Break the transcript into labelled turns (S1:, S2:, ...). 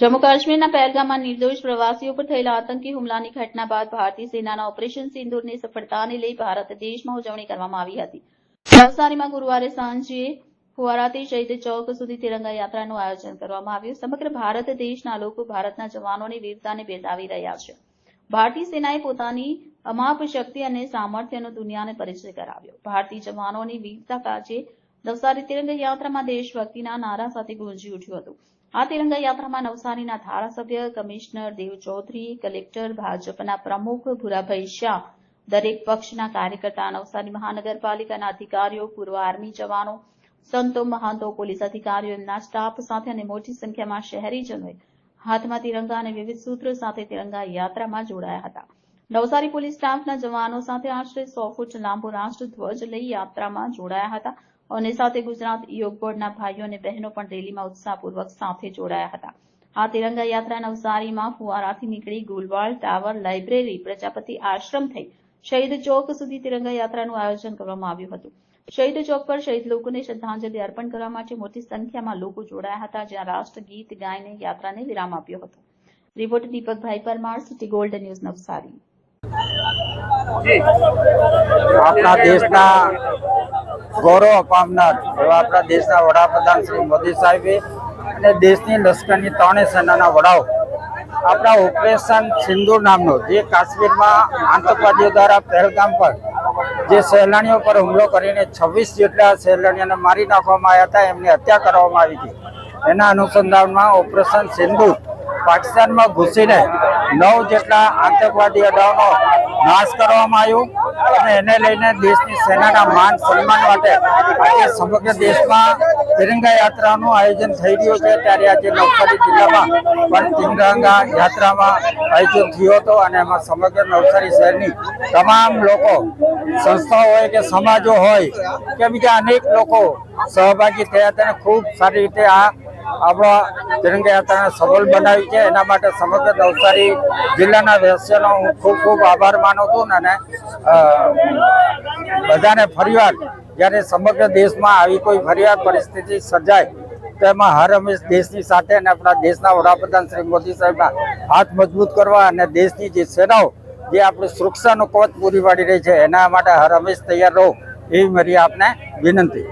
S1: જમ્મુ કાશ્મીરના પહેલગામમાં નિર્દોષ પ્રવાસીઓ પર થયેલા આતંકી હુમલાની ઘટના બાદ ભારતીય સેનાના ઓપરેશન સિંદૂરની સફળતાને લઈ ભારત દેશમાં ઉજવણી કરવામાં આવી હતી નવસારીમાં ગુરુવારે સાંજે ફુવારાથી શહીદ ચોક સુધી તિરંગા યાત્રાનું આયોજન કરવામાં આવ્યું. સમગ્ર ભારત દેશના લોકો ભારતના જવાનોની વીરતાને બિરદાવી રહ્યા છે. ભારતીય સેનાએ પોતાની અમાપ શક્તિ અને સામર્થ્યનો દુનિયાને પરિચય કરાવ્યો. ભારતીય જવાનોની વીરતા કાજે નવસારી તિરંગા યાત્રામાં દેશભક્તિના નારા સાથે ગુંજી ઉઠ્યું હતું. આ તિરંગા યાત્રામાં નવસારીના ધારાસભ્ય કમિશનર દેવ ચૌધરી, કલેક્ટર ભાજપના પ્રમુખ ભૂરાભાઈ શાહ, દરેક પક્ષના કાર્યકર્તા, નવસારી મહાનગરપાલિકાના અધિકારીઓ, પૂર્વ આર્મી જવાનો, સંતો, મહાંતો, પોલીસ અધિકારીઓ, એમના સ્ટાફ સાથે અને મોટી સંખ્યામાં શહેરીજનોએ હાથમાં તિરંગા અને વિવિધ સૂત્રો સાથે તિરંગા યાત્રામાં જોડાયા હતા. નવસારી પોલીસ સ્ટાફના જવાનો સાથે આશરે સો ફૂટ લાંબો રાષ્ટ્રધ્વજ લઈ યાત્રામાં જોડાયા હતા. અને સાથે ગુજરાત યોગ બોર્ડના ભાઈઓ અને બહેનો પણ રેલીમાં ઉત્સાહપૂર્વક સાથે જોડાયા હતા આ તિરંગા યાત્રા નવસારીમાં ફુવારાથી નીકળી ગુલવાલ ટાવર લાઇબ્રેરી પ્રજાપતિ આશ્રમ થઈ શહીદ ચોક સુધી તિરંગા યાત્રાનું આયોજન કરવામાં આવ્યું હતું। શહીદ ચોક પર શહીદ લોકોને શ્રદ્ધાંજલિ અર્પણ કરવા માટે મોટી સંખ્યામાં લોકો જોડાયા હતા, જ્યાં રાષ્ટ્રગીત ગાઈને યાત્રાને વિરામ આપ્યો હતો. Report Deepakbhai Parmar, city gold news Navsari.
S2: આપણા દેશના ગૌરવ અપાવનાર એવા આપણા દેશના વડાપ્રધાન શ્રી મોદી સાહેબે અને દેશની લશ્કરની ત્રણેય સેનાના વડાઓ. આપણા ઓપરેશન સિંધુ નામનો જે કાશ્મીરમાં આતંકવાદીઓ દ્વારા પહેલગામ પર જે સહેલાણીઓ પર હુમલો કરીને છવ્વીસ જેટલા સહેલાણીઓને મારી નાખવામાં આવ્યા હતા, એમની હત્યા કરવામાં આવી હતી. એના અનુસંધાનમાં ઓપરેશન સિંદૂર પાકિસ્તાનમાં ઘૂસીને નવ જેટલા આતંકવાદી અડાઓનો નાશ કરવામાં આવ્યો અને એને લઈને દેશની સેનાના માન સન્માન માટે આજે સમગ્ર દેશમાં તિરંગા યાત્રાનું આયોજન થઈ રહ્યું છે. ત્યારે આજે નવસારી જિલ્લામાં પણ તિરંગા યાત્રામાં આયોજન થયો હતો અને એમાં સમગ્ર નવસારી શહેરની તમામ લોકો, સંસ્થાઓ હોય કે સમાજો હોય, કે બીજા અનેક લોકો સહભાગી થયા હતા અને ખૂબ સારી રીતે આ આપણા તિરંગા યાત્રાને સફળ બનાવી છે. એના માટે સમગ્ર નવસારી જિલ્લાના વ્યવસ્થાનો હું ખૂબ ખૂબ આભાર માનું છું અને બધાને ફરીવાર જ્યારે સમગ્ર દેશમાં આવી કોઈ ફરીવાર પરિસ્થિતિ સર્જાય તો એમાં હર હંમેશ દેશની સાથે અને આપણા દેશના વડાપ્રધાન શ્રી મોદી સાહેબના હાથ મજબૂત કરવા અને દેશની જે સેનાઓ, જે આપણી સુરક્ષાનું કવચ પૂરી પાડી રહી છે, એના માટે હર હંમેશ તૈયાર રહો એવી મારી આપને વિનંતી.